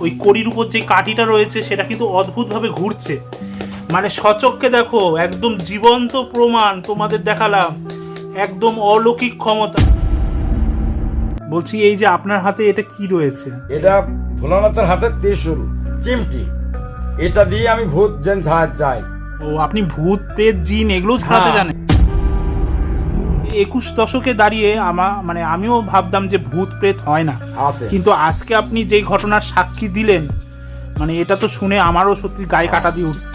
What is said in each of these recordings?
ওই কড়ির উপর যে কাঠিটা রয়েছে সেটা কিন্তু অদ্ভুতভাবে ঘুরছে। মানে সচককে দেখো একদম জীবন্ত প্রমাণ তোমাদের দেখালাম। একদম অলৌকিক ক্ষমতা। বলছি এই যে আপনার হাতে এটা কি রয়েছে? এটা ভোলানাথের হাতে ত্রিশূল চিমটি। এটা দিয়ে আমি ভূত যেন ঝাড় যাই ও আপনি ভূত প্রেত জিন এগুলো ছাড়াতে হ্যাঁ। জানেন? একুশ দশকে দাঁড়িয়ে আমা মানে আমিও ভাবতাম যে ভূত প্রেত হয় না। কিন্তু আজকে আপনি যেই ঘটনার সাক্ষী দিলেন মানে এটা তো শুনে আমারও সত্যি গায়ে কাটা দিয়ে উঠছে।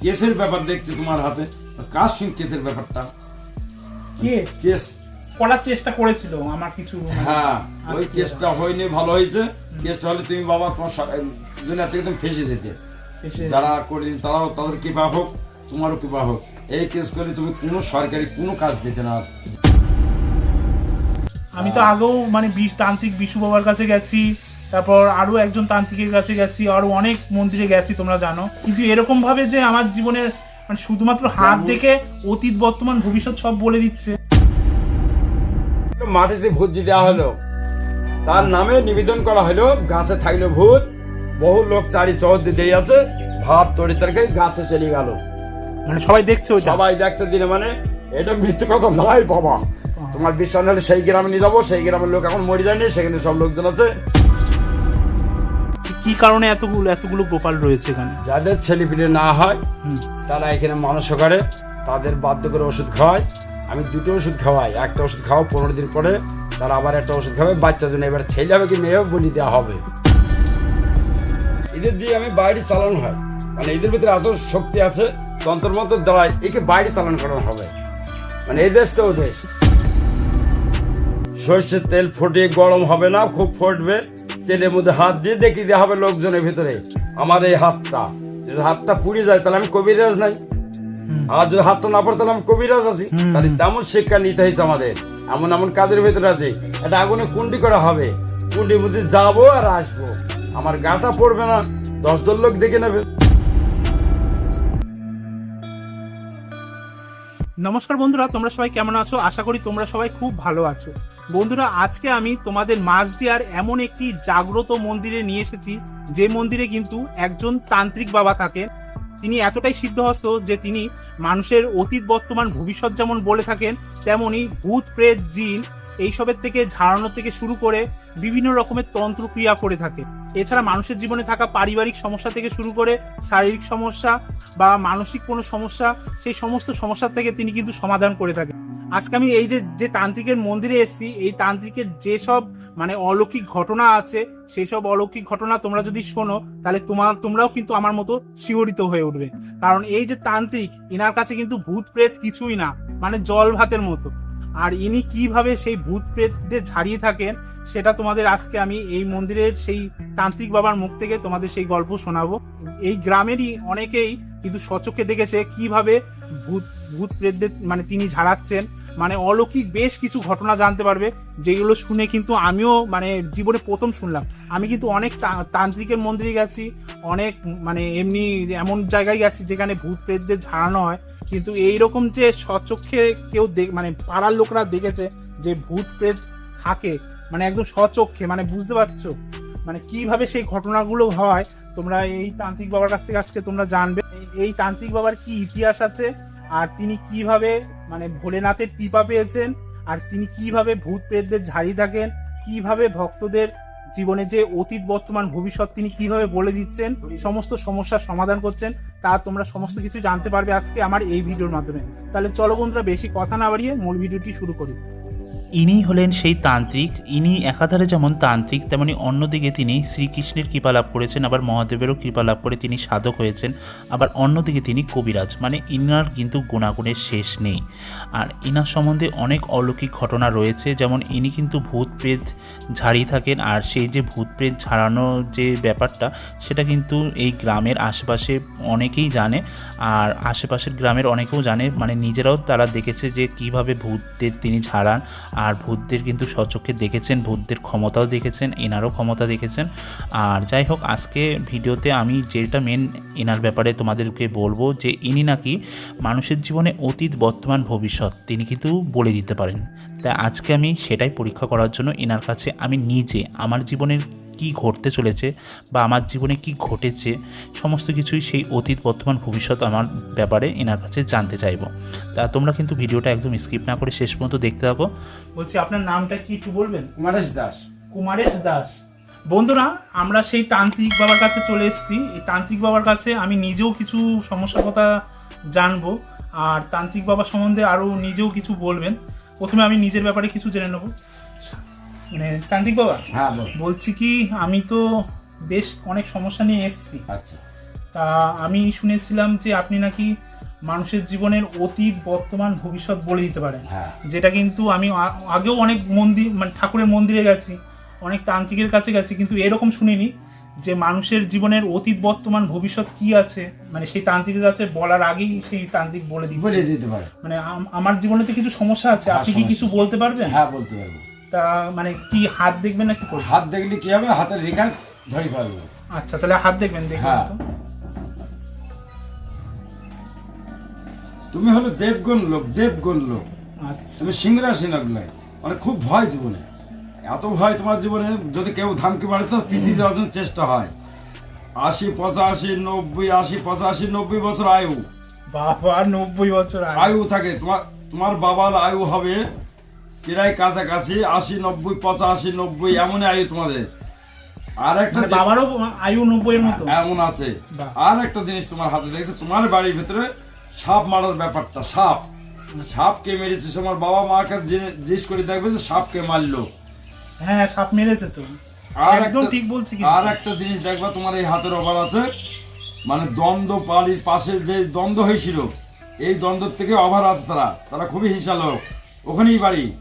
কেসের ব্যাপার দেখছি তোমার হাতে। কার সঙ্গে কেসের ব্যাপারটা। কেস? করার চেষ্টা করেছিল আমার কিছু। হ্যাঁ ওই কেসটা হয়নি ভালো হয়েছে। কেসটা হলে তুমি বাবা তোমার দুনিয়া থেকে তুমি ফেসে যেতে। যারা করিনি তারাও তাদের কৃপা হোক। তোমারও কৃপা হোক। এই কেস করলে তুমি কোনো সরকারি কোনো কাজ পেতে না। আমি তো আগেও মানে তান্ত্রিক বিশু বাবার কাছে গেছি তারপর আরও একজন তান্ত্রিকের কাছে গেছি আরও অনেক মন্দিরে গেছি তোমরা জানো। কিন্তু এরকম ভাবে যে আমার জীবনের মানে শুধুমাত্র হাত দেখে অতীত বর্তমান ভবিষ্যৎ সব বলে দিচ্ছে। মাটিতে ভূত যে দেওয়া হলো। তার নামে নিবেদন করা হলো গাছে থাকল ভূত। বহু লোক চারি চৌদ্দি দিয়ে আছে ভাত তরি তরকারি গাছে চলে গেল। মানে সবাই দেখছে ওইটা। সবাই দেখছে দিনে মানে? এটা মিথ্যে কথা নাই বাবা। তোমার বিশ্বাস হলে সেই গ্রামে নিয়ে যাব সেই গ্রামের লোক এখন মরে যায়নি সেখানে সব লোকজন আছে। কি কারণে এতগুলো এতগুলো গোপাল রয়েছে এখানে? যাদের ছেলে পিলে না হয় তারা এখানে মানুষ করে তাদের বাধ্য করে ওষুধ খাওয়াই আমি দুটো ওষুধ খাওয়াই একটা ওষুধ খাওয়া পনেরো দিন পরে তারা আবার একটা ওষুধ খাওয়াই বাচ্চার জন্য এবার ছেলে হবে কি মেয়েও বলি দেওয়া হবে। এদের দিয়ে আমি বাইরে চালানো হয়। মানে এদের ভিতরে এত শক্তি আছে তন্ত্র মন্ত্র দ্বারাই একে বাইরে চালান করানো হবে। মানে এই দেশ তো ও দেশ। সর্ষের তেল ফুটিয়ে গরম হবে না খুব ফুটবে। তেলের মধ্যে হাত দিয়ে দেখিয়ে দেওয়া হবে লোকজনের ভিতরে আমার এই হাতটা। যদি হাতটা পুড়ে যায় তাহলে আমি কবিরাজ নাই। আর যদি হাতটা না পড়ে তাহলে আমি কবিরাজ আছি। তাহলে তেমন শিক্ষা নিতে হয়েছে আমাদের। এমন এমন কাজের ভিতরে আছে। এটা আগুনে কুন্ডি করা হবে। কুন্ডির মধ্যে যাব আর আসব। আমার গাটা পড়বে না। দশজন লোক দেখে নেবে। নমস্কার বন্ধুরা, তোমরা সবাই কেমন আছো? আশা করি তোমরা সবাই খুব ভালো আছো। বন্ধুরা, আজকে আমি তোমাদের মাঝদিয়ার এমন একটি জাগ্রত মন্দিরে নিয়ে এসেছি, যে মন্দিরে কিন্তু একজন তান্ত্রিক বাবা থাকেন। তিনি এতটাই সিদ্ধ সিদ্ধহস্ত যে তিনি মানুষের অতীত বর্তমান ভবিষ্যৎ যেমন বলে থাকেন, তেমনি ভূত প্রেত জিন এইসবের থেকে ঝাড়ানো থেকে শুরু করে বিভিন্ন রকমের তন্ত্রক্রিয়া করে থাকে। এছাড়া মানুষের জীবনে থাকা পারিবারিক সমস্যা থেকে শুরু করে শারীরিক সমস্যা বা মানসিক কোনো সমস্যা, সেই সমস্ত সমস্যা থেকে তিনি কিন্তু সমাধান করে থাকেন। আজকে আমি এই যে যে তান্ত্রিকের মন্দিরে এসেছি, এই তান্ত্রিকের যেসব মানে অলৌকিক ঘটনা আছে সেই সব অলৌকিক ঘটনা তোমরা যদি শোনো, তাহলে তোমার, তোমরাও কিন্তু আমার মতো শিহরিত হয়ে উঠবে। কারণ এই যে তান্ত্রিক, ইনার কাছে কিন্তু ভূত প্রেত কিছুই না মানে জল ভাতের মতো। আর ইনি কীভাবে সেই ভূত প্রেতদের ঝাড়িয়ে থাকেন, সেটা তোমাদের আজকে আমি এই মন্দিরের সেই তান্ত্রিক বাবার মুখ থেকে তোমাদের সেই গল্প শোনাবো। এই গ্রামেরই অনেকেই কিন্তু সচক্ষে দেখেছে কীভাবে ভূত ভূত প্রেতদের মানে তিনি ঝাড়াচ্ছেন। মানে অলৌকিক বেশ কিছু ঘটনা জানতে পারবে, যেগুলো শুনে কিন্তু আমিও মানে জীবনে প্রথম শুনলাম। আমি কিন্তু অনেক তান্ত্রিকের মন্দিরে গেছি, অনেক মানে এমনি এমন জায়গায় গেছি যেখানে ভূত প্রেতদের ঝাড়ানো হয়। কিন্তু এইরকম যে সচক্ষে কেউ মানে পাড়ার লোকরা দেখেছে যে ভূত প্রেত থাকে মানে একদম সচক্ষে মানে বুঝতে পারছ? মানে কীভাবে সেই ঘটনাগুলো হয়, তোমরা এই তান্ত্রিক বাবার কাছ থেকে আজকে তোমরা জানবে। এই- এই তান্ত্রিক বাবার কি ইতিহাস আছে? আর তিনি কীভাবে মানে ভোলেনাথের কৃপা পেয়েছেন, আর তিনি কীভাবে ভূত প্রেতদের ঝাড়িয়ে থাকেন, কীভাবে ভক্তদের জীবনে যে অতীত, বর্তমান, ভবিষ্যৎ তিনি কীভাবে বলে দিচ্ছেন, সমস্ত সমস্যার সমাধান করছেন, তা তোমরা সমস্ত কিছু জানতে পারবে আজকে আমার এই ভিডিওর মাধ্যমে। তাহলে চলো বন্ধুরা, বেশি কথা না বাড়িয়ে মূল ভিডিওটি শুরু করি। ইনি হলেন সেই তান্ত্রিক, ইনি একাধারে যেমন তান্ত্রিক, তেমনি অন্যদিকে তিনি শ্রীকৃষ্ণের কৃপা লাভ করেছেন, আবার মহাদেবেরও কৃপা লাভ করে তিনি সাধক হয়েছেন, আবার অন্যদিকে তিনি কবিরাজ মানে ইনার কিন্তু গুণাগুণের শেষ নেই। আর ইনার সম্বন্ধে অনেক অলৌকিক ঘটনা রয়েছে, যেমন ইনি কিন্তু ভূত প্রেত ঝাড়িয়ে থাকেন, আর সেই যে ভূত প্রেত ঝাড়ানোর যে ব্যাপারটা, সেটা কিন্তু এই গ্রামের আশেপাশে অনেকেই জানে, আর আশেপাশের গ্রামের অনেকেও জানে মানে নিজেরাও তারা দেখেছে যে কীভাবে ভূতদের তিনি ঝাড়ান আর ভূতদের কিন্তু স্বচক্ষে দেখেছেন, ভূতদের ক্ষমতাও দেখেছেন, এনারও ক্ষমতা দেখেছেন। আর যাই হোক, আজকে ভিডিওতে আমি যেটা মেন এনার ব্যাপারে তোমাদেরকে বলব যে ইনি নাকি মানুষের জীবনে অতীত, বর্তমান, ভবিষ্যৎ তিনি কিন্তু বলে দিতে পারেন। তাই আজকে আমি সেটাই পরীক্ষা করার জন্য এনার কাছে আমি নিজে, আমার জীবনের কি ঘটতে চলেছে বা আমার জীবনে কি ঘটেছে সমস্ত কিছুই সেই অতীত বর্তমান ভবিষ্যৎ আমার ব্যাপারে এনার কাছে জানতে চাইব। তা তোমরা কিন্তু ভিডিওটা একদম স্কিপ না করে শেষ পর্যন্ত দেখতে থাকো। বলছি আপনার নামটা কি একটু বলবেন? কুমারেশ দাস। কুমারেশ দাস। বন্ধুরা আমরা সেই তান্ত্রিক বাবার কাছে চলে এসেছি। এই তান্ত্রিক বাবার কাছে আমি নিজেও কিছু সমস্যার কথা জানব আর তান্ত্রিক বাবা সম্বন্ধে আরও নিজেও কিছু বলবেন। প্রথমে আমি নিজের ব্যাপারে কিছু জেনে নেব। মানে তান্ত্রিক বাবা? হ্যাঁ বলছি কি আমি তো বেশ অনেক সমস্যা নিয়ে এসেছি। আচ্ছা। তা আমি শুনেছিলাম যে আপনি নাকি মানুষের জীবনের অতীত বর্তমান ভবিষ্যৎ বলে দিতে পারেন। হ্যাঁ। যেটা কিন্তু আমি আগেও অনেক মন্দির মানে ঠাকুরের মন্দিরে গেছি অনেক তান্ত্রিকের কাছে গেছি কিন্তু এরকম শুনিনি যে মানুষের জীবনের অতীত বর্তমান ভবিষ্যৎ কি আছে। মানে সেই তান্ত্রিকের কাছে বলার আগেই সেই তান্ত্রিক বলে দিচ্ছে। বলে দিতে পারে। মানে আমার জীবনে তো কিছু সমস্যা আছে। হ্যাঁ, আপনি কি কিছু বলতে পারবেন? হ্যাঁ বলতে পারব। তা মানে কি হাত দেখবেন নাকি করবেন হাত দেখলে কি হবে? হাতের রেখা ধরি পারব আচ্ছা তাহলে হাত দেখবেন দেখবেন হ্যাঁ। তো। তুমি হলো দেবগণ লোক দেবগণ লোক। আচ্ছা। তুমি সিংরাসী নগলাই মানে খুব ভয় জীবনে। এত ভয় তোমার জীবনে যদি কেউ ধামকে মারে তো পিছিয়ে যাওয়ার জন্য চেষ্টা হয়। আশি পঁচাশি নব্বই আশি পঁচাশি নব্বই বছর আয়ু। বাবা নব্বই বছর আগে আয়ু থাকে। তোমার তোমার বাবার আয়ু হবে প্রায় কাছাকাছি আশি নব্বই পঁচাশি নব্বই এমনই আয়ু তোমাদের। আর একটা মানে বাবারও আয়ু নব্বই মতো। এমন আছে। আর একটা জিনিস তোমার হাতে দেখেছ তোমার বাড়ির ভিতরে সাপ মারার ব্যাপারটা সাপ। সাপকে মেরেছে তোমার বাবা মাকে জেনে- জিজ্ঞেস করে দেখবে যে সাপকে মারলো। হ্যাঁ সাপ মেরেছে তো। আর একদম ঠিক বলছি আর একটা জিনিস দেখবা তোমার এই হাতের অভাব আছে। মানে দ্বন্দ্ব বাড়ির পাশে যে দ্বন্দ্ব হয়েছিল এই দ্বন্দ্ব থেকে অভার আছে তারা। তারা খুবই হিংসা লোক ওখানেই বাড়ি।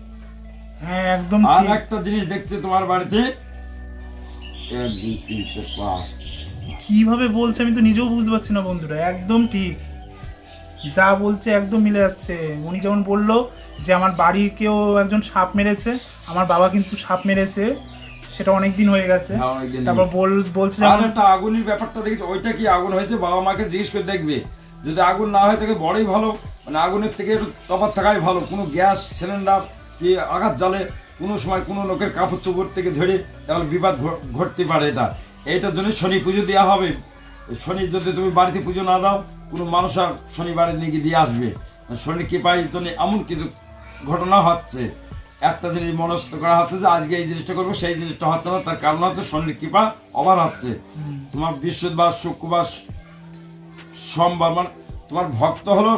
হ্যাঁ একদম আর একটা জিনিস দেখছে তোমার বাড়িতে। এক দুই তিন চার পাঁচ কীভাবে বলছে আমি তো নিজেও বুঝতে পারছি না বন্ধুরা একদম ঠিক। যা বলছে একদম মিলে যাচ্ছে। উনি যেমন বলল যে আমার বাড়ির কেউ একজন সাপ মেরেছে আমার বাবা কিন্তু সাপ মেরেছে সেটা অনেক দিন হয়ে গেছে। হ্যাঁ, তারপর বল বলছে আর একটা আগুনের ব্যাপারটা দেখেছি? ওইটা কি আগুন হয়েছে? বাবা মাকে জিজ্ঞেস করে দেখবে। যদি আগুন না হয় থাকে বড়ই ভালো। মানে আগুনের থেকে একটু তফাৎ থাকাই ভালো। কোনো গ্যাস সিলিন্ডার কি আঘাত জালে কোনো সময় কোনো লোকের কাপড় চোপড় থেকে ধরে তাহলে বিবাদ ঘটতে পারে এটা এইটার জন্য শনি পুজো দেওয়া হবে। শনি যদি তুমি বাড়িতে পুজো না দাও কোনো মানুষ আর শনিবারে নিয়ে গিয়ে দিয়ে আসবে। শনি কৃপায় জন্য এমন কিছু ঘটনা হচ্ছে। একটা জিনিস মনস্থ করা হচ্ছে যে আজকে এই জিনিসটা করব সেই জিনিসটা হচ্ছে না তার কারণ হচ্ছে শনির কৃপা অভার হচ্ছে। তোমার বৃহস্পতিবার শুক্রবার সোমবার মানে তোমার ভক্ত হলো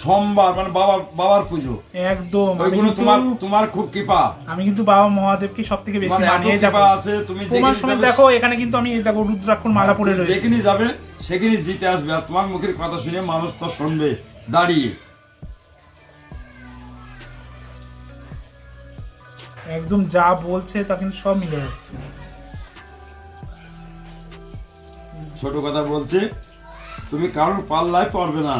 সোমবার মানে বাবা বাবার পুজো। একদম ওইগুলো তোমার তোমার খুব কৃপা। আমি কিন্তু বাবা মহাদেবকে সব থেকে বেশি মানে মানি কৃপা আছে তুমি যেখানে সময় দেখো এখানে কিন্তু আমি দেখো রুদ্রাক্ষর মালা পরে রয়েছে। যেখানে যাবে সেখানে জিতে আসবে। আর তোমার মুখের কথা শুনে মানুষ তো শুনবে। দাঁড়িয়ে। একদম যা বলছে তা কিন্তু সব মিলে যাচ্ছে। ছোট কথা বলছে তুমি কারোর পাল্লায় পড়বে না।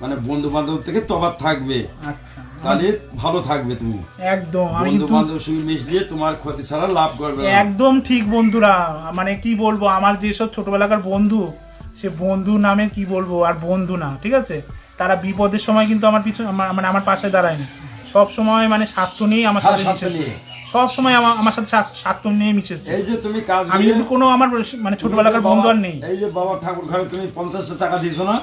মানে বন্ধু বান্ধব থেকে তফাৎ থাকবে। আচ্ছা। তাহলে ভালো থাকবে তুমি। একদম বন্ধু বান্ধব সঙ্গে মিশলে তোমার ক্ষতি ছাড়া লাভ করবে একদম ঠিক বন্ধুরা মানে কি বলব আমার যেসব ছোটবেলাকার বন্ধু সে বন্ধু নামে কি বলব আর বন্ধু না ঠিক আছে? তারা বিপদের সময় কিন্তু আমার পিছনে মানে আমার পাশে দাঁড়ায়নি। সব সময় মানে স্বার্থ নিয়ে আমার সাথে। সব সময় আমার সাথে স্বার্থ নিয়ে মিশেছে। এই যে তুমি কাজ আমি কিন্তু কোনো আমার মানে ছোটবেলাকার বন্ধু আর নেই। এই যে বাবা ঠাকুর ঘরে তুমি পঞ্চাশটা টাকা দিছো না।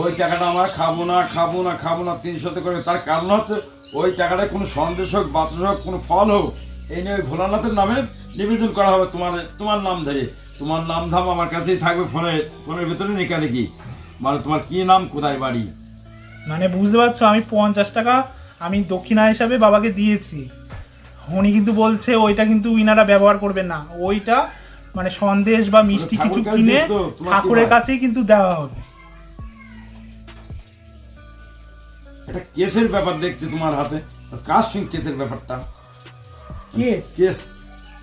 ওই টাকাটা আমরা খাব না খাব না খাব না তিনশোতে করে। তার কারণ হচ্ছে ওই টাকাটা কোনো সন্দেশ হোক বাতাস হোক কোনো ফল হোক এই নিয়ে ওই ভোলানাথের নামে নিবেদন করা হবে তোমার তোমার নাম ধরে। তোমার নাম ধাম আমার কাছেই থাকবে ফোনে ফোনের ভিতরে নিকা নাকি মানে তোমার কি নাম কোথায় বাড়ি? মানে বুঝতে পারছ আমি পঞ্চাশ টাকা আমি দক্ষিণা হিসাবে বাবাকে দিয়েছি। উনি কিন্তু বলছে ওইটা কিন্তু ইনারা ব্যবহার করবেন না। ওইটা মানে সন্দেশ বা মিষ্টি কিছু কিনে ঠাকুরের কাছেই কিন্তু দেওয়া হবে। এটা কেসের ব্যাপার দেখছি তোমার হাতে। কার সঙ্গে কেসের ব্যাপারটা। কেস? কেস।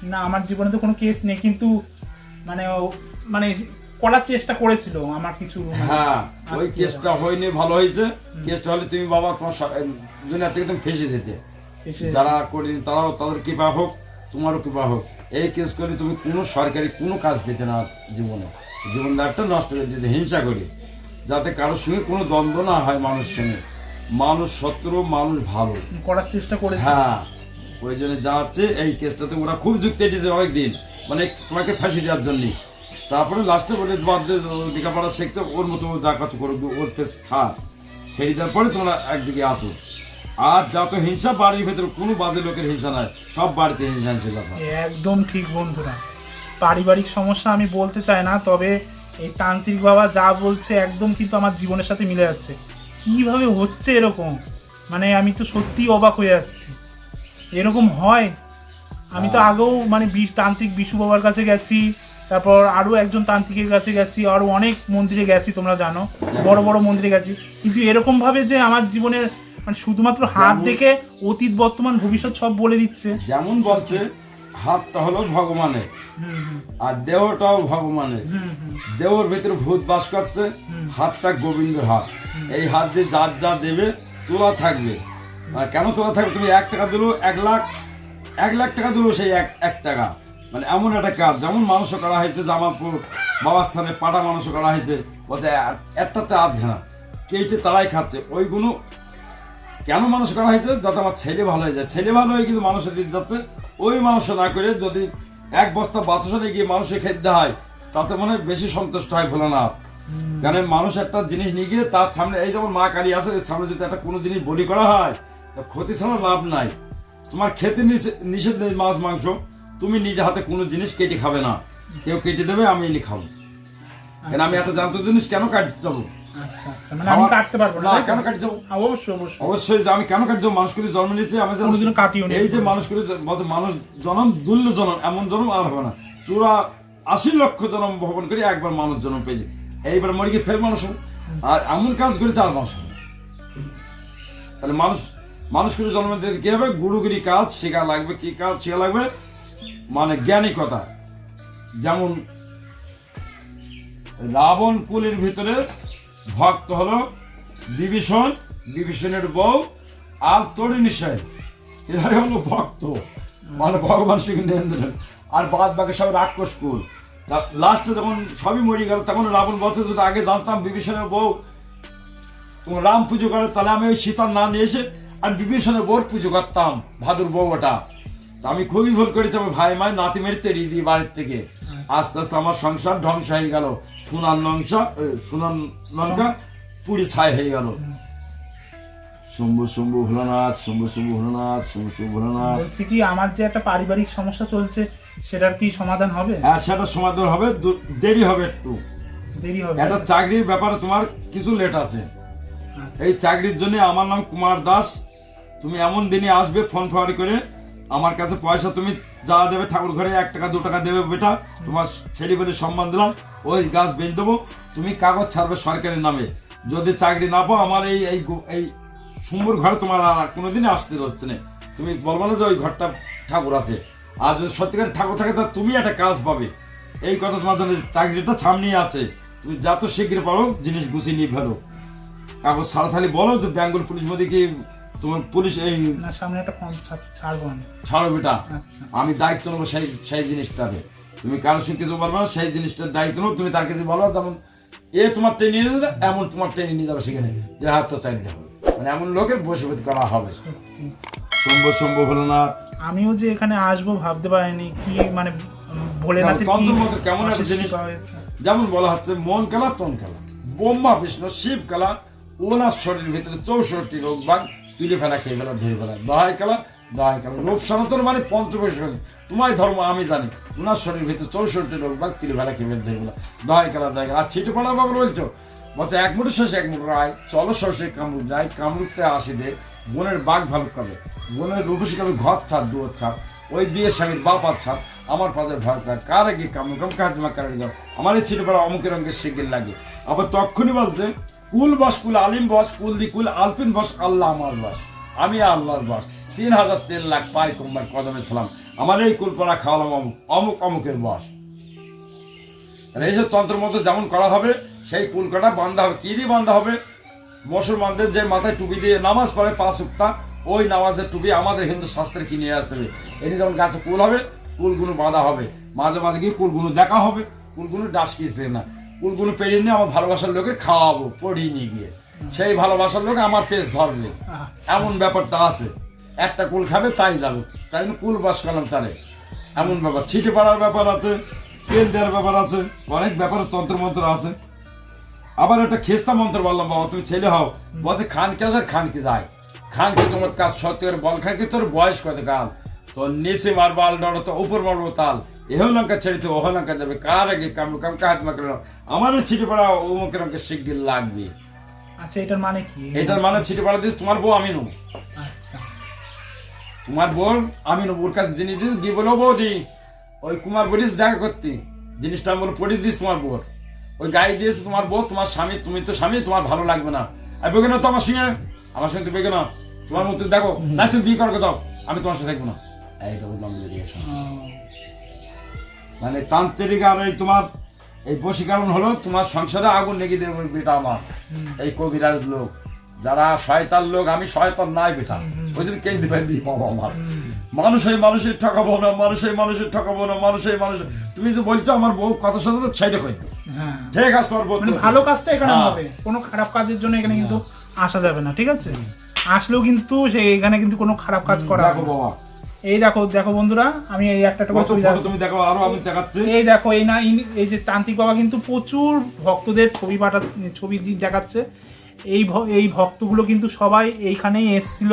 না আমার জীবনে তো কোনো কেস নেই কিন্তু মানে মানে করার চেষ্টা করেছিল আমার কিছু। মানে হ্যাঁ ওই কেসটা হয়নি ভালো হয়েছে। কেসটা হলে তুমি বাবা তোমার দুনিয়া থেকে তুমি ফেসে যেতে। যারা করিনি তারাও তাদের কৃপা হোক তোমারও কৃপা হোক। এই কেস করে তুমি কোনো সরকারি কোনো কাজ পেতে না জীবনে। জীবনটা নষ্ট করে দিতে হিংসা করে। যাতে কারোর সঙ্গে কোনো দ্বন্দ্ব না হয় মানুষের সঙ্গে। মানুষ শত্রু মানুষ ভালো। করার চেষ্টা করে হ্যাঁ ওই জন্য যা হচ্ছে এই কেসটাতে ওরা খুব যুক্তি এটেছে অনেকদিন। মানে তোমাকে ফাঁসি দেওয়ার জন্য তারপরে লাস্টে বলে বাদ লেখাপড়া শিখছে ওর মতো যা কাজ করুক ওর পেস ছাড়। ছেড়ে দেওয়ার পরে তোমরা একদিকে আছো। আর যত হিংসা বাড়ির ভেতরে কোনো বাজে লোকের হিংসা নাই। সব বাড়িতে হিংসা কথা একদম ঠিক বন্ধুরা। পারিবারিক সমস্যা আমি বলতে চাই না তবে এই তান্ত্রিক বাবা যা বলছে একদম কিন্তু আমার জীবনের সাথে মিলে যাচ্ছে। কীভাবে হচ্ছে এরকম? মানে আমি তো সত্যিই অবাক হয়ে যাচ্ছি। এরকম হয়? আমি তো আগেও মানে বিষ- তান্ত্রিক বিশু বাবার কাছে গেছি তারপর আরও একজন তান্ত্রিকের কাছে গেছি আরও অনেক মন্দিরে গেছি তোমরা জানো। বড় বড় মন্দিরে গেছি। কিন্তু এরকমভাবে যে আমার জীবনের মানে শুধুমাত্র হাত দেখে অতীত বর্তমান ভবিষ্যৎ সব বলে দিচ্ছে। যেমন বলছে হাতটা হলো ভগবানের আর দেহটাও ভগবানের। দেহর ভেতরে ভূত বাস করছে হাতটা গোবিন্দর হাত। এই হাত দিয়ে যার যা দেবে তোলা থাকবে। আর কেন তোলা থাকবে? তুমি এক টাকা দিলেও এক লাখ এক লাখ টাকা দিলেও সেই এক এক টাকা। মানে এমন একটা কাজ যেমন মানুষ করা হয়েছে জামালপুর বাবার স্থানে পাটা মানুষ করা হয়েছে বলছে একটাতে আধ ঘেনা কেটে তারাই খাচ্ছে। ওইগুলো কেন মানুষ করা হয়েছে? যাতে আমার ছেলে ভালো হয়ে যায়। ছেলে ভালো হয়ে কিন্তু মানুষের দিতে যাচ্ছে ওই মানুষ না করে যদি এক বস্তা বাতাসনে গিয়ে মানুষের খেতে হয় তাতে মনে বেশি সন্তুষ্ট হয় ভোলানাথ। কারণ মানুষ একটা জিনিস নিয়ে গিয়ে তার সামনে এই যেমন মা কালী আছে সামনে যদি একটা কোনো জিনিস বলি করা হয় তা ক্ষতি ছাড়া লাভ নাই। তোমার খেতে নিষে- নিষেধ নেই মাছ মাংস। তুমি নিজে হাতে কোনো জিনিস কেটে খাবে না। কেউ কেটে দেবে আমি এনে খাব। কেন আমি একটা জানতো জিনিস কেন কাটতে যাব আচ্ছা আচ্ছা। মানে আমি কাটতে পারব না না তাই তো? কেন কাটতে যাব হ্যাঁ, অবশ্যই। অবশ্যই অবশ্যই আমি কেন কাটছি? মানুষগুলি জন্ম নিয়েছি আমি কোনোদিনও কাটিও এই যে মানুষগুলি যে- মানুষ জন্ম দুল্য জন্ম এমন জন্ম আর হবে না। চূড়া আশি লক্ষ জন্ম ভবন করে একবার মানুষ জন্ম পেয়েছে। এইবার মরে গিয়ে ফের মানুষ হবে। আর এমন কাজ করেছে আর মানুষ হবে তাহলে মানুষ মানুষগুলি জন্ম দিতে কি হবে গুরুগিরি কাজ শেখা লাগবে কি কাজ শেখা লাগবে? মানে জ্ঞানী কথা যেমন রাবণ কুলের ভিতরে ভক্ত হলো বিভীষণ, বিভীষণের বউ, আর তরিণী সাহেব। এরা হলো ভক্ত। মানে ভগবান শ্রীকৃষ্ণ আর বাদ বাকি সব রাক্ষস কুল। লাস্টে যখন সবই মরে গেল, তখন রাবণ বলছে যদি আগে জানতাম বিভীষণের বউ। রাম পুজো করে, তাহলে আমি ওই সীতার না নিয়ে এসে আমি বিভীষণের বউর পুজো করতাম, ভাদুর বউ ওটা। আমি খুবই ভুল করেছি, আমার ভাই মায় নাতি মেরে তেড়িয়ে বাড়ির থেকে। আস্তে আস্তে আমার সংসার ধ্বংস হয়ে গেল। সোনার লঙ্কা সোনার লঙ্কা পুরি ছাই হয়ে গেল। শম্ভু শম্ভু ভোলানাথ শম্ভু শম্ভু ভোলানাথ শম্ভু শম্ভু ভোলানাথ। বলছি কি আমার যে একটা পারিবারিক সমস্যা চলছে সেটার কি সমাধান হবে? হ্যাঁ সেটা সমাধান হবে। দেরি হবে একটু। দেরি হবে। একটা চাকরির ব্যাপারে তোমার কিছু লেট আছে। এই চাকরির জন্য আমার নাম কুমার দাস। তুমি এমন দিনে আসবে ফোন ফোয়ারি করে। আমার কাছে পয়সা তুমি যা দেবে ঠাকুর ঘরে এক টাকা, দু টাকা দেবে বেটা। তোমার ছেলে বলে সম্মান দিলাম। ওই গাছ বেঁধে দেবো। তুমি কাগজ ছাড়বে সরকারের নামে। যদি চাকরি না পাও, আমার এই এই এই সুম্বুর ঘরে তোমার আর কোনোদিনই আসতে হচ্ছে না। তুমি বলব না যে ওই ঘরটা ঠাকুর আছে। আর যদি সত্যিকার ঠাকুর থাকে, তা তুমি একটা কাজ পাবে। এই কথা তোমার জন্য চাকরিটা সামনেই আছে। তুমি যত শীঘ্র পারো, জিনিস গুছিয়ে নিয়ে ফেলো। কাগজ ছাড়া থালি বলো যে বেঙ্গল পুলিশ মধ্যে কি তোমার পুলিশ এই না সামনে একটা ফর্ম ছাড়বো আমি। ছাড়ো বেটা। আচ্ছা। আমি দায়িত্ব নেব সেই সেই জিনিসটাকে তুমি কারোর সঙ্গে কিছু বলবে না সেই জিনিসটার দায়িত্ব নেব তুমি তার কাছে বলো যেমন এ তোমার ট্রেনে নিয়ে যাবে এমন তোমার ট্রেনে নিয়ে যাবে সেখানে। যে হাত তো চাকরিটা হবে। মানে এমন লোকের বসবাস করা হবে। সম্ভব সম্ভব হলো না। আমিও যে এখানে আসব ভাবতে পারিনি কি মানে ভোলেনাথের কি কেমন একটা জিনিস? যেমন বলা হচ্ছে মন খেলা তন খেলা ব্রহ্মা বিষ্ণু শিব খেলা ওনার শরীরের ভিতরে চৌষট্টি রোগ বাগ তুলে ফেলা খেয়ে ফেলা ধরে ফেলা। দহাই খেলা দহাই খেলা রূপ সনাতন মানে পঞ্চবৈশ তোমার ধর্ম, আমি জানি। ওনার শরীরের ভিতরে চৌষট্টি লোক বাগ তুলে ফেলা খেয়ে ফেলা ধরে ফেলা। দহাই খেলা খেলা আর ছিটে পড়া বাবু বলছো বলছে এক মুঠো শেষে এক মুঠো আয় চলো সরষে কামরুক যাই কামরুকতে আসি দে বোনের বাঘ ভালুক খাবে বোনের রূপসী খাবে ঘর ছাড়, দুয়ার ছাড়। ওই বিয়ের স্বামীর বাপ আচ্ছা আমার ফাদের ভয় কার কার আগে কামড় কাম কাজ কার আমার এই ছিটে পড়া অমুকের অঙ্কের শিগির লাগে। আবার তখনই বলছে কুল বস, কুল আলিম বস, কুল দি কুল আলপিন বস, আল্লাহ আমার বস। আমি আল্লাহর বস। তিন হাজার তিন লাখ পাই কুম্বার কদমে সালাম। আমার এই কুলপনা খাওয়ালাম অমুক অমুক, অমুকের বস। তাহলে এইসব তন্ত্রের মতো যেমন করা হবে, সেই কুলকাটা বান্ধা হবে। কী দিয়ে বান্ধা হবে? মুসলমানদের যে মাথায় টুপি দিয়ে নামাজ পড়ে পাঁচ উক্তা, ওই নামাজের টুপি আমাদের হিন্দু শাস্ত্রে কিনে আসতে হবে। এনে যেমন গাছে কুল হবে, কুলগুলো বাঁধা হবে। মাঝে মাঝে গিয়ে কুলগুলো দেখা হবে। কুলগুলো ডাস কিছে না। কুলগুলো পেরিয়ে নিয়ে আমার ভালোবাসার লোকে খাওয়াবো পড়িয়ে নিয়ে গিয়ে। সেই ভালোবাসার লোক আমার পেস ধরবে। আচ্ছা। এমন ব্যাপারটা আছে। একটা কুল খাবে তাই যাবে। তাই জন্য কুল বাস করলাম তারে। এমন ব্যাপার। ছিটে পাড়ার ব্যাপার আছে তেল দেওয়ার ব্যাপার আছে অনেক ব্যাপার তন্ত্র মন্ত্র আছে। আবার একটা খেস্তা মন্ত্র বললাম বাবা তুমি ছেলে হও। বলছে খান কে আর খান কি যায়? খান কে চমৎকার সত্যের বল। খান কি তোর বয়স কত কাল তোর নিচে মারবো আল ডর তো উপর মারবো তাল। এহ লঙ্কা ছেড়েছে ওহ লঙ্কা দেবে। কার আগে কামড়ু কাম কাহাত মাকে আমারও ছিটে পাড়া অমুকের অঙ্কে শিগগির লাগবে। আচ্ছা এটার মানে কি? এটার মানে ছিটে পাড়া দিস তোমার বউ আমি নেব। আচ্ছা। তোমার বোন আমি নেব ওর কাছে জিনিস দিস দিয়ে বলো বৌদি ওই কুমার বলিস দেখা করতে। জিনিসটা আমি বলে পড়িয়ে দিস তোমার বোর ওই গায়ে দিয়েছে তোমার বউ তোমার স্বামী তুমি তো স্বামী তোমার ভালো লাগবে না। আর বেগে না তো আমার সঙ্গে? আমার সঙ্গে তো বেগে না। তোমার মতো দেখো না তুমি বিয়ে করো দাও। আমি তোমার সাথে থাকব না। এই এসো। মানে তান্ত্রিক আর এই তোমার এই বশীকরণ হলো তোমার সংসারে আগুন লেগে দেবে বেটা আমার এই কবিরাজ লোক। যারা শয়তান লোক আমি শয়তান নাই বেটা। ওই জন্য কেন্দ্রে ফেলে দিই বাবা আমার? মানুষের মানুষের ঠকাবো না মানুষের মানুষের ঠকাবো না মানুষের মানুষ তুমি যে বলছো আমার বউ কত সাথে ছাইটা কই হ্যাঁ। ঠিক আছে তোমার বউ মানে ভালো কাজটা এখানে হ্যাঁ। হবে। কোনো খারাপ কাজের জন্য এখানে কিন্তু আসা যাবে না ঠিক আছে? আসলেও কিন্তু সে এখানে কিন্তু কোনো খারাপ কাজ করা। বাবা এই দেখো দেখো বন্ধুরা আমি এই একটা তুমি দেখো আরও আমি দেখাচ্ছি। এই দেখো এই না এই যে তান্ত্রিক বাবা কিন্তু প্রচুর ভক্তদের ছবি পাঠা ছবি দেখাচ্ছে। এই এই ভক্তগুলো কিন্তু সবাই এইখানেই এসছিল।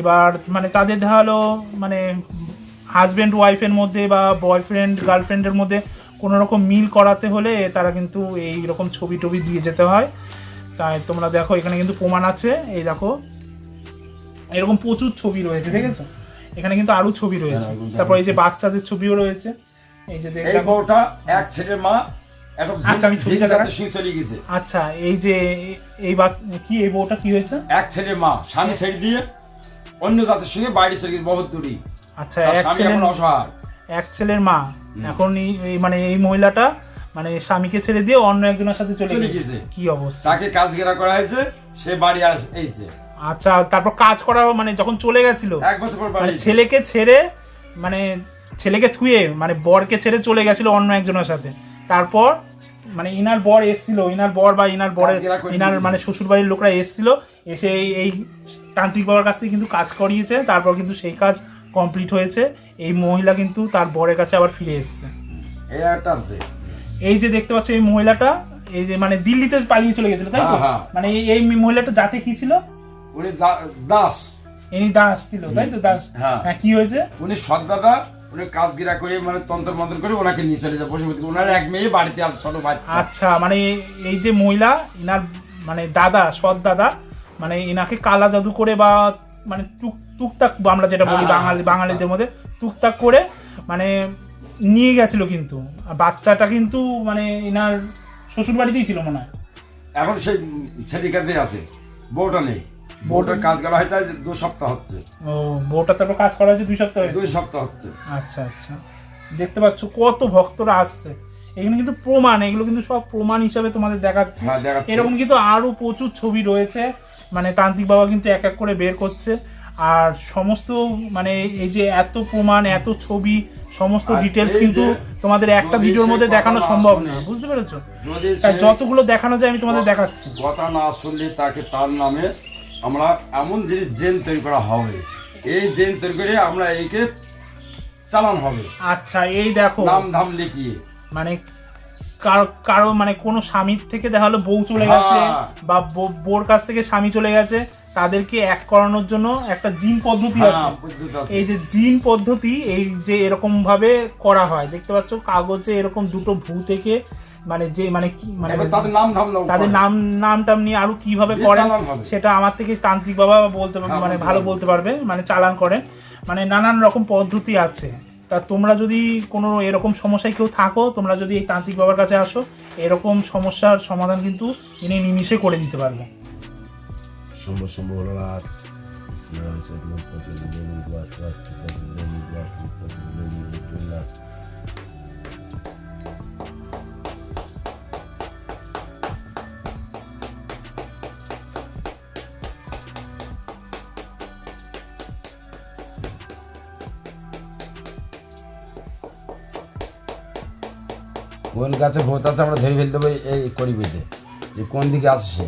এবার মানে তাদের দেখা হলো মানে হাজব্যান্ড ওয়াইফের মধ্যে বা বয়ফ্রেন্ড গার্লফ্রেন্ডের মধ্যে কোনো রকম মিল করাতে হলে তারা কিন্তু এই রকম ছবি টবি দিয়ে যেতে হয়। তাই তোমরা দেখো এখানে কিন্তু প্রমাণ আছে। এই দেখো এরকম প্রচুর ছবি রয়েছে দেখেছ? এখানে কিন্তু আরও ছবি রয়েছে। হ্যাঁ, তারপর এই যে বাচ্চাদের ছবিও রয়েছে। এই যে দেখ- বউটা এক ছেলের মা আচ্ছা, আমি ছবিটা চলে গেছে। আচ্ছা এই যে এই কি এই বউটা কি হয়েছে? এক ছেলে মা স্বামী ছেড়ে দিয়ে অন্য জাতের সঙ্গে বাইরে চলে গেছে বহুত দূরী আচ্ছা এক স্বামী ছেলের এখন অসহায়। এক ছেলের মা। এখন এই- এই মানে এই মহিলাটা মানে স্বামীকে ছেড়ে দিয়ে অন্য একজনের সাথে চলে চলে গেছে। গেছে। কি অবস্থা? তাকে কাজ ঘেরা করা হয়েছে সে বাড়ি আস এইছে আচ্ছা তারপর কাজ করা মানে যখন চলে গেছিল এক বছর পর মানে ছেলেকে ছেড়ে মানে ছেলেকে থুয়ে মানে বরকে ছেড়ে চলে গেছিল অন্য একজনের সাথে। তারপর মানে ইনার বর এসছিল ইনার বর বা ইনার বরের ইনার মানে শ্বশুর বাড়ির লোকরা এসছিল এসে এই- এই তান্ত্রিক বাবার কাছ থেকে কিন্তু কাজ করিয়েছে তারপর কিন্তু সেই কাজ কমপ্লিট হয়েছে। এই মহিলা কিন্তু তার বরের কাছে আবার ফিরে এসেছে। এই যে দেখতে পাচ্ছ এই মহিলাটা এই যে মানে দিল্লিতে পালিয়ে চলে গেছিল তাই তো? হ্যাঁ, হ্যাঁ। মানে এই- এই মহিলাটা জাতে কি ছিল? উনি দাস। ইনি দাস ছিল তাই তো দাস? হ্যাঁ। হ্যাঁ কি হয়েছে? উনি সদ্দাটা উনি কাজ গিরা করে মানে তন্ত্র মন্ত্র করে ওনাকে নিয়ে চলে যায় বসে ওনার এক মেয়ে বাড়িতে আছে ছোট বাচ্চা। আচ্ছা মানে এই যে মহিলা ইনার মানে দাদা সৎ দাদা মানে ইনাকে কালা জাদু করে বা মানে টুক টুকটাক আমরা যেটা বলি হ্যাঁ, বাঙালি হ্যাঁ, বাঙালিদের মধ্যে টুকটাক করে মানে নিয়ে গেছিল কিন্তু। আর বাচ্চাটা কিন্তু মানে ইনার শ্বশুর বাড়িতেই ছিল মনে হয়। এখন সেই ছেলের কাছে আছে বউটা নেই। বউটার কাজ করা হয়েছে আজ দু সপ্তাহ হচ্ছে। ও বউটা তারপর কাজ করা হয়েছে দুই সপ্তাহ হয়েছে? দুই সপ্তাহ হচ্ছে। আচ্ছা আচ্ছা। দেখতে পাচ্ছ কত ভক্তরা আসছে। এগুলো কিন্তু প্রমাণ এগুলো কিন্তু সব প্রমাণ হিসাবে তোমাদের দেখাচ্ছি। হ্যাঁ, এরকম কিন্তু আরও প্রচুর ছবি রয়েছে। মানে তান্ত্রিক বাবা কিন্তু এক এক করে বের করছে। আর সমস্ত মানে এই যে এত প্রমাণ এত ছবি সমস্ত ডিটেলস কিন্তু তোমাদের একটা ভিডিওর মধ্যে দেখানো সম্ভব না বুঝতে পেরেছ? যতগুলো দেখানো যায় আমি তোমাদের দেখাচ্ছি। কথা না শুনলে তাকে তার নামে আমরা এমন জিনিস জেন তৈরি করা হবে। এই জেন তৈরি করে আমরা এইকে চালান হবে। আচ্ছা এই দেখো। নাম ধাম লিখিয়ে। মানে কারও কারও মানে কোনো স্বামীর থেকে দেখা হলো বউ চলে হ্যাঁ। গেছে বা বউর কাছ থেকে স্বামী চলে গেছে তাদেরকে এক করানোর জন্য একটা জিন পদ্ধতি হ্যাঁ, পদ্ধতি আছে। এই যে জিন পদ্ধতি এই যে এরকম ভাবে করা হয় দেখতে পাচ্ছ? কাগজে এরকম দুটো ভূ থেকে মানে যে মানে কি- মানে তাদের নাম ধাম তাদের নাম নাম টাম নিয়ে আরও কীভাবে যে করেন সেটা আমার থেকে তান্ত্রিক বাবা বলতে পারবে হ্যাঁ, মানে ভালো বলতে পারবে মানে চালান করে মানে নানান রকম পদ্ধতি আছে। তা তোমরা যদি কোনো এরকম সমস্যায় কেউ থাকো তোমরা যদি এই তান্ত্রিক বাবার কাছে আসো এরকম সমস্যার সমাধান কিন্তু ইনি নিমিষে করে দিতে পারবে Somos কোন গাছে ভূত আছে, আমরা ধরে ফেলতে হবে এই করি বেঁধে। যে কোন দিকে সে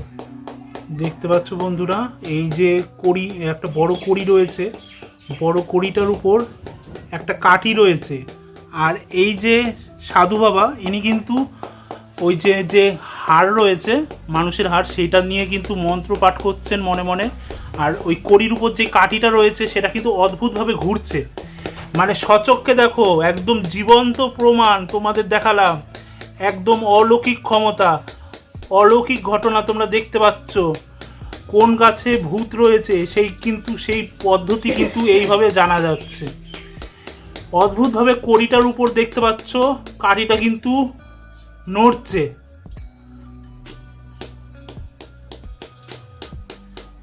দেখতে পাচ্ছ বন্ধুরা, এই যে কড়ি, একটা বড় কড়ি রয়েছে, বড় কড়িটার উপর একটা কাঠি রয়েছে। আর এই যে সাধু বাবা, ইনি কিন্তু ওই যে যে হাড় রয়েছে, মানুষের হাড়, সেইটা নিয়ে কিন্তু মন্ত্র পাঠ করছেন মনে মনে। আর ওই কড়ির উপর যে কাঠিটা রয়েছে, সেটা কিন্তু অদ্ভুতভাবে ঘুরছে। মানে সচক্ষে দেখো, একদম জীবন্ত প্রমাণ তোমাদের দেখালাম। একদম অলৌকিক ক্ষমতা। অলৌকিক ঘটনা তোমরা দেখতে পাচ্ছ। কোন গাছে ভূত রয়েছে, সেই কিন্তু, সেই পদ্ধতি কিন্তু এইভাবে জানা যাচ্ছে। অদ্ভুতভাবে কড়িটার উপর দেখতে পাচ্ছ, কাঠিটা কিন্তু নড়ছে।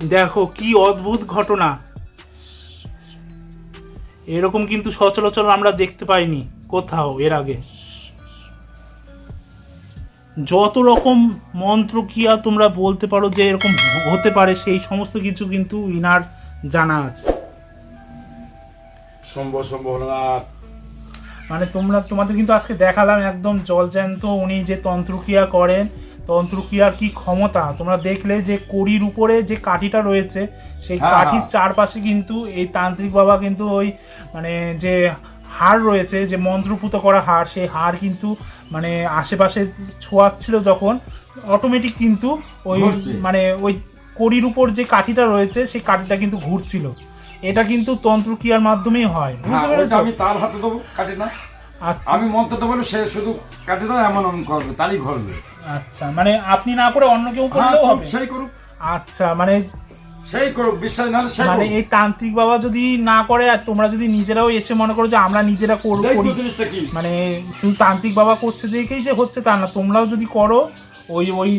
দেখো কি অদ্ভুত ঘটনা। এরকম কিন্তু সচরাচর আমরা দেখতে পাইনি কোথাও এর আগে। যত রকম মন্ত্র কিয়া তোমরা বলতে পারো যে এরকম হতে পারে সেই সমস্ত কিছু কিন্তু ইনার জানা আছে। শম্ভ ভোলানাথ মানে তোমরা তোমাদের কিন্তু আজকে দেখালাম একদম জলজ্যান্ত উনি যে তন্ত্রক্রিয়া করেন তন্ত্রক্রিয়ার কি ক্ষমতা? তোমরা দেখলে যে কড়ির উপরে যে কাঠিটা রয়েছে সেই হ্যাঁ, কাঠির। চারপাশে কিন্তু এই তান্ত্রিক বাবা কিন্তু ওই মানে যে হাড় রয়েছে যে মন্ত্রপুত করা হাড় সেই হাড় কিন্তু মানে আশেপাশে ছোঁয়াচ্ছিল যখন অটোমেটিক কিন্তু ওই মানে ওই কড়ির উপর যে কাঠিটা রয়েছে সেই কাঠিটা কিন্তু ঘুরছিল। এটা কিন্তু তন্ত্রক্রিয়ার মাধ্যমেই হয়। হ্যাঁ বুঝতে পেরেছ আমি তার হাতে দেবো কাটে না। আচ্ছা। আমি মন্ত্র দেবো সে শুধু কাটে না এমন এমন করবে তারই ঘরবে আচ্ছা মানে আপনি না করে অন্য কেউ হ্যাঁ করলেও হবে? সেই করুক। আচ্ছা মানে সেই করুক বিশ্বাস না সেই মানে এই তান্ত্রিক বাবা যদি না করে আর তোমরা যদি নিজেরাও এসে মনে করো যে আমরা নিজেরা করব মানে শুধু তান্ত্রিক বাবা করছে দেখেই যে হচ্ছে তা না তোমরাও যদি করো ওই ওই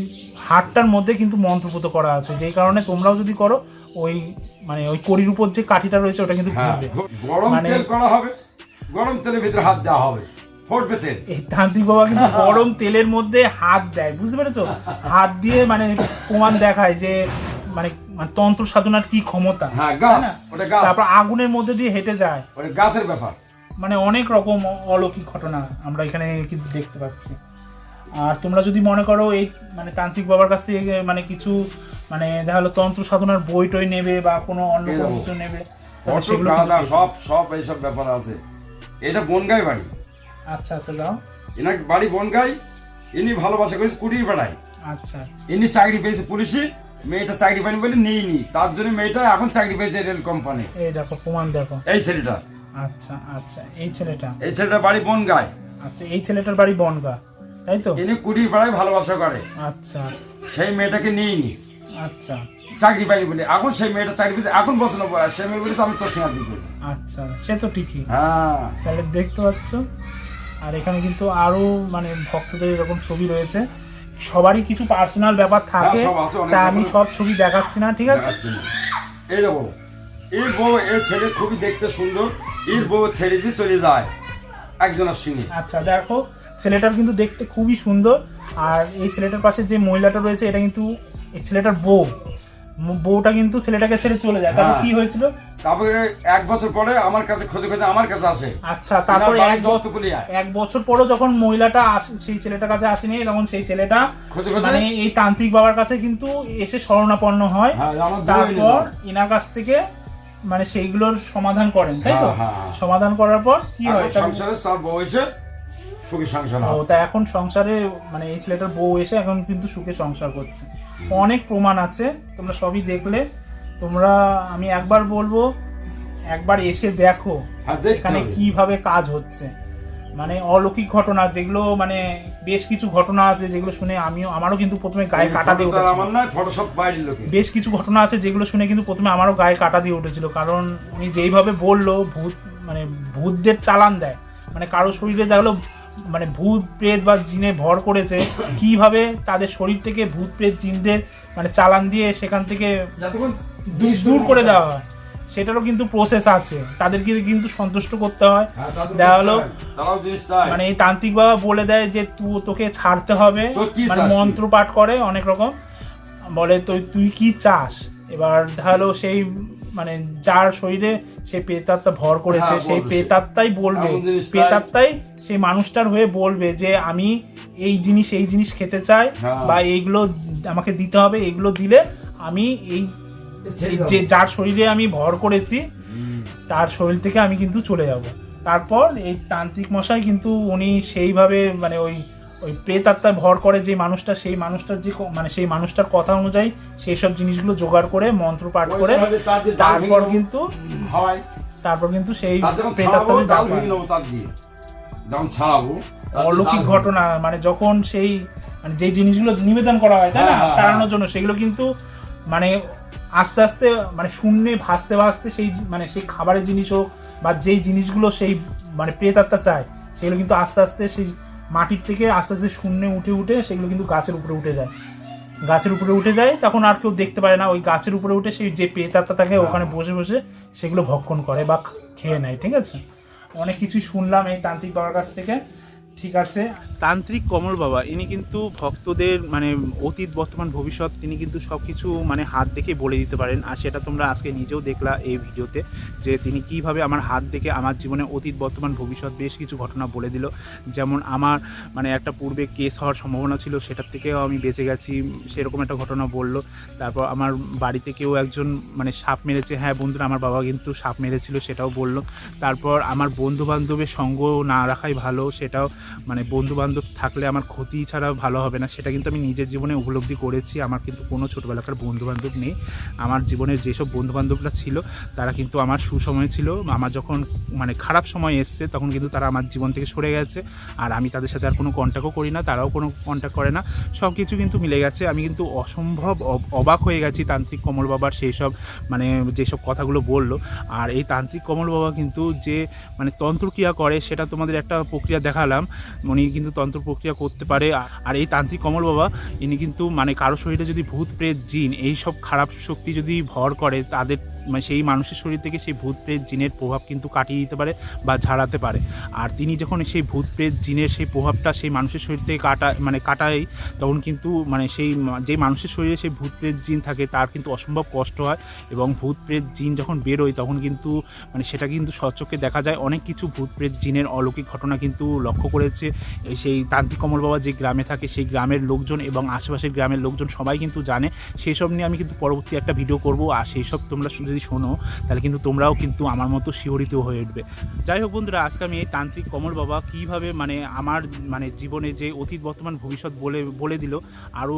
হাটটার মধ্যে কিন্তু মন্ত্রপুত করা আছে। যেই কারণে তোমরাও যদি করো ওই মানে ওই কড়ির উপর যে কাঠিটা রয়েছে ওটা কিন্তু হ্যাঁ ঘুরবে গরম মানে- তেল করা হবে। গরম তেলের ভিতরে হাত দেওয়া হবে। ফুটবে তেল। এই তান্ত্রিক বাবা কিন্তু গরম তেলের মধ্যে হাত দেয় বুঝতে পেরেছ? হাত দিয়ে মানে প্রমাণ দেখায় যে মানে তন্ত্র সাধনার কি ক্ষমতা? হ্যাঁ গাছ ওটা গাছ। তারপর আগুনের মধ্যে দিয়ে হেঁটে যায়। ওটা গাছের ব্যাপার। মানে অনেক রকম অলৌকিক ঘটনা আমরা এখানে কিন্তু দেখতে পাচ্ছি। আর তোমরা যদি মনে করো এই মানে তান্ত্রিক বাবার কাছ থেকে মানে কিছু মানে দেখা গেলো তন্ত্র সাধনার বই টই নেবে বা কোনো অন্য। কিছু নেবে সব সব এইসব ব্যাপার আছে। এটা বনগাই বাড়ি। আচ্ছা আচ্ছা দাও। এনার বাড়ি বনগাই। ইনি ভালোবাসা করেছে কুটির বেড়ায়। আচ্ছা আচ্ছা। ইনি চাকরি পেয়েছে পুলিশে। মেয়েটা চাকরি পায়নি বলে নিইনি। তার জন্য মেয়েটা এখন চাকরি পেয়েছে রেল কোম্পানি এই দেখো প্রমাণ দেখো। এই ছেলেটা। আচ্ছা আচ্ছা এই ছেলেটা। এই ছেলেটা বাড়ি বন বনগায়। আচ্ছা এই ছেলেটার বাড়ি বন বনগা তাই তো? ইনি কুটির পাড়ায় ভালোবাসা করে। আচ্ছা। সেই মেয়েটাকে নিইনি। আচ্ছা। চাকরি পাইনি বলে। এখন সেই মেয়েটা চাকরি পেয়েছে। এখন বসানো বয়স সে মেয়ে বলেছে আমি তোর সঙ্গে বিয়ে আচ্ছা সে তো ঠিকই। হ্যাঁ। তাহলে দেখতে পাচ্ছ। আর এখানে কিন্তু আরও মানে ভক্তদের এরকম ছবি রয়েছে। সবারই কিছু পার্সোনাল ব্যাপার থাকে হ্যাঁ, অনেক তা আমি সব ছবি দেখাচ্ছি না ঠিক আছে? দেখো এই বউ এই ছেলে খুবই দেখতে সুন্দর এর বউ ছেড়ে দিয়ে চলে যায় একজনের সঙ্গে আচ্ছা দেখো ছেলেটার কিন্তু দেখতে খুবই সুন্দর আর এই ছেলেটার পাশে যে মহিলাটা রয়েছে এটা কিন্তু এই ছেলেটার বউ। বউটা কিন্তু ছেলেটাকে ছেড়ে চলে যায় তারপর হ্যাঁ। কি হয়েছিল তারপরে এক বছর পরে আমার কাছে খোঁজে খোঁজে আমার কাছে আসে আচ্ছা তারপরে এক বছর দত্তকুলিয়া। এক বছর পরও যখন মহিলাটা সেই ছেলেটার কাছে আসেনি তখন সেই ছেলেটা? মানে এই তান্ত্রিক বাবার কাছে কিন্তু এসে শরণাপন্ন হয় হ্যাঁ, তারপর এনার কাছ থেকে মানে সেইগুলোর সমাধান করেন তাই তো হ্যাঁ। সমাধান করার পর কি হয় সংসারে বউ এসে সুখী সংসার ও হয় তা এখন সংসারে মানে এই ছেলেটার বউ এসে এখন কিন্তু সুখে সংসার করছে অনেক প্রমাণ আছে তোমরা সবই দেখলে। তোমরা আমি একবার বলব একবার এসে দেখো হ্যাঁ, এখানে কীভাবে কাজ হচ্ছে। মানে অলৌকিক ঘটনা যেগুলো মানে বেশ কিছু ঘটনা আছে যেগুলো শুনে আমিও আমারও কিন্তু প্রথমে গায়ে কাটা দিয়ে উঠেছিল। বেশ কিছু ঘটনা আছে যেগুলো শুনে কিন্তু প্রথমে আমারও গায়ে কাটা দিয়ে উঠেছিল কারণ উনি যেইভাবে বলল ভূত মানে ভূতদের চালান দেয়। মানে কারও শরীরে দেখল মানে ভূত প্রেত বা জিনে ভর করেছে কীভাবে তাদের শরীর থেকে ভূত প্রেত জিনদের মানে চালান দিয়ে সেখান থেকে দূর করে দেওয়া হয় সেটারও কিন্তু প্রসেস আছে তাদেরকে কিন্তু সন্তুষ্ট করতে হয়। হ্যাঁ, দেখা হলো মানে এই তান্ত্রিক বাবা বলে দেয় যে তু তোকে ছাড়তে হবে। মানে মন্ত্র পাঠ করে অনেক রকম। বলে তুই তুই কি চাস? এবার ধরো সেই মানে যার শরীরে সেই পেতাত্মা ভর করেছে হ্যাঁ, সেই পেতাত্মাই বলবে। পেতাত্মাই সেই মানুষটার হয়ে বলবে যে আমি এই জিনিস এই জিনিস খেতে চাই হ্যাঁ। বা এইগুলো আমাকে দিতে হবে এইগুলো দিলে আমি এই যে যার শরীরে আমি ভর করেছি তার শরীর থেকে আমি কিন্তু চলে যাব। তারপর এই তান্ত্রিক মশাই কিন্তু উনি সেইভাবে মানে ওই ওই প্রেত আত্মায় ভর করে যে মানুষটা সেই মানুষটার যে মানে সেই মানুষটার কথা অনুযায়ী সেই সব জিনিসগুলো জোগাড় করে মন্ত্র পাঠ করে তারপর কিন্তু হয়। তারপর কিন্তু সেই তার যখন প্রেত ছাড়াবো আত্মাদের ডাল ডাক ভেঙে নেব তার দিয়ে। যখন ছাড়াবো অলৌকিক ঘটনা মানে যখন সেই মানে যে জিনিসগুলো নিবেদন করা হয় তাই না? হ্যাঁ, হ্যাঁ, তাড়ানোর জন্য সেগুলো কিন্তু মানে আস্তে আস্তে মানে শূন্যে ভাসতে ভাসতে সেই মানে সেই খাবারের জিনিস হোক বা যেই জিনিসগুলো সেই মানে প্রেতাত্মা চায় সেগুলো কিন্তু আস্তে আস্তে সেই মাটির থেকে আস্তে আস্তে শূন্যে উঠে উঠে সেগুলো কিন্তু গাছের উপরে উঠে যায়। গাছের উপরে উঠে যায় তখন আর কেউ দেখতে পারে না ওই গাছের উপরে উঠে সেই যে প্রেতাত্মা থাকে ওখানে বসে বসে সেগুলো ভক্ষণ করে বা খেয়ে নেয় ঠিক আছে? অনেক কিছুই শুনলাম এই তান্ত্রিক বাবার কাছ থেকে। ঠিক আছে। তান্ত্রিক কমল বাবা, ইনি কিন্তু ভক্তদের মানে অতীত, বর্তমান, ভবিষ্যৎ, তিনি কিন্তু সব কিছু মানে হাত দেখে বলে দিতে পারেন। আর সেটা তোমরা আজকে নিজেও দেখলা এই ভিডিওতে, যে তিনি কীভাবে আমার হাত দেখে আমার জীবনে অতীত, বর্তমান, ভবিষ্যৎ বেশ কিছু ঘটনা বলে দিল। যেমন আমার মানে একটা পূর্বে কেস হওয়ার সম্ভাবনা ছিল, সেটার থেকেও আমি বেঁচে গেছি, সেরকম একটা ঘটনা বলল। তারপর আমার বাড়িতে কেউ একজন মানে সাপ মেরেছে হ্যাঁ বন্ধুরা, আমার বাবা কিন্তু সাপ মেরেছিল, সেটাও বলল। তারপর আমার বন্ধু বান্ধবের সঙ্গ না রাখাই ভালো, সেটাও মানে বন্ধু বান্ধব থাকলে আমার ক্ষতি ছাড়া ভালো হবে না, সেটা কিন্তু আমি নিজের জীবনে উপলব্ধি করেছি। আমার কিন্তু কোনো ছোটোবেলাকার বন্ধু বান্ধব নেই। আমার জীবনের যেসব বন্ধু বান্ধবরা ছিল, তারা কিন্তু আমার সুসময় ছিল। আমার যখন মানে খারাপ সময় এসছে, তখন কিন্তু তারা আমার জীবন থেকে সরে গেছে। আর আমি তাদের সাথে আর কোনো কন্ট্যাক্টও করি না, তারাও কোনো কন্ট্যাক্ট করে না। সব কিছু কিন্তু মিলে গেছে। আমি কিন্তু অসম্ভব অব- অবাক হয়ে গেছি তান্ত্রিক কমল বাবার সেই সব মানে যেসব কথাগুলো বলল। আর এই তান্ত্রিক কমল বাবা কিন্তু যে মানে তন্ত্রক্রিয়া করে, সেটা তোমাদের একটা প্রক্রিয়া দেখালাম। উনি কিন্তু তন্ত্র প্রক্রিয়া করতে পারে। আর এই তান্ত্রিক কমল বাবা, ইনি কিন্তু মানে কারও শরীরে যদি ভূত, প্রেত, জিন এই সব খারাপ শক্তি যদি ভর করে, তাদের মানে সেই মানুষের শরীর থেকে সেই ভূত প্রেত জিনের প্রভাব কিন্তু কাটিয়ে দিতে পারে বা ঝাড়াতে পারে। আর তিনি যখন সেই ভূত প্রেত জিনের সেই প্রভাবটা সেই মানুষের শরীর থেকে কাটা মানে কাটায়, তখন কিন্তু মানে সেই যে মানুষের শরীরে সেই ভূত প্রেত জিন থাকে তার কিন্তু অসম্ভব কষ্ট হয় এবং ভূত প্রেত জিন যখন বেরোয় তখন কিন্তু মানে সেটা কিন্তু স্বচক্ষে দেখা যায়। অনেক কিছু ভূত প্রেত জিনের অলৌকিক ঘটনা কিন্তু লক্ষ্য করেছে। সেই তান্ত্রিক কমল বাবা যে গ্রামে থাকে সেই গ্রামের লোকজন এবং আশেপাশের গ্রামের লোকজন সবাই কিন্তু জানে। সেই সব নিয়ে আমি কিন্তু পরবর্তী একটা ভিডিও করব। আর সেই সব তোমরা যদি শোনো, তাহলে কিন্তু তোমরাও কিন্তু আমার মতো শিহরিত হয়ে উঠবে। যাই হোক বন্ধুরা, আজকে আমি এই তান্ত্রিক কমল বাবা কীভাবে মানে আমার মানে জীবনে যে অতীত, বর্তমান, ভবিষ্যৎ বলে বলে দিল, আরও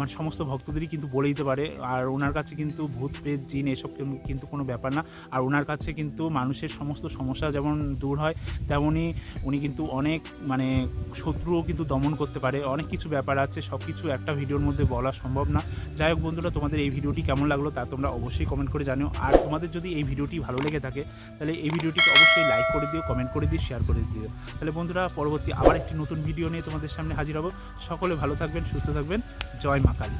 মানে সমস্ত ভক্তদেরই কিন্তু বলে দিতে পারে। আর ওনার কাছে কিন্তু ভূত, প্রেত, জিন এসব কিন্তু কোনো ব্যাপার না। আর ওনার কাছে কিন্তু মানুষের সমস্ত সমস্যা যেমন দূর হয়, তেমনই উনি কিন্তু অনেক মানে শত্রুও কিন্তু দমন করতে পারে। অনেক কিছু ব্যাপার আছে সব কিছু একটা ভিডিওর মধ্যে বলা সম্ভব না। যাই হোক বন্ধুরা, তোমাদের এই ভিডিওটি কেমন লাগল তা তোমরা অবশ্যই কমেন্ট করে জানিও। আর তোমাদের যদি এই ভিডিওটি ভালো লেগে থাকে, তাহলে এই ভিডিওটিকে অবশ্যই লাইক করে দিও কমেন্ট করে দিও শেয়ার করে দিও। তাহলে বন্ধুরা, পরবর্তী আবার একটি নতুন ভিডিও নিয়ে তোমাদের সামনে হাজির হব। সকলে ভালো থাকবেন, সুস্থ থাকবেন। জয় মা কালী।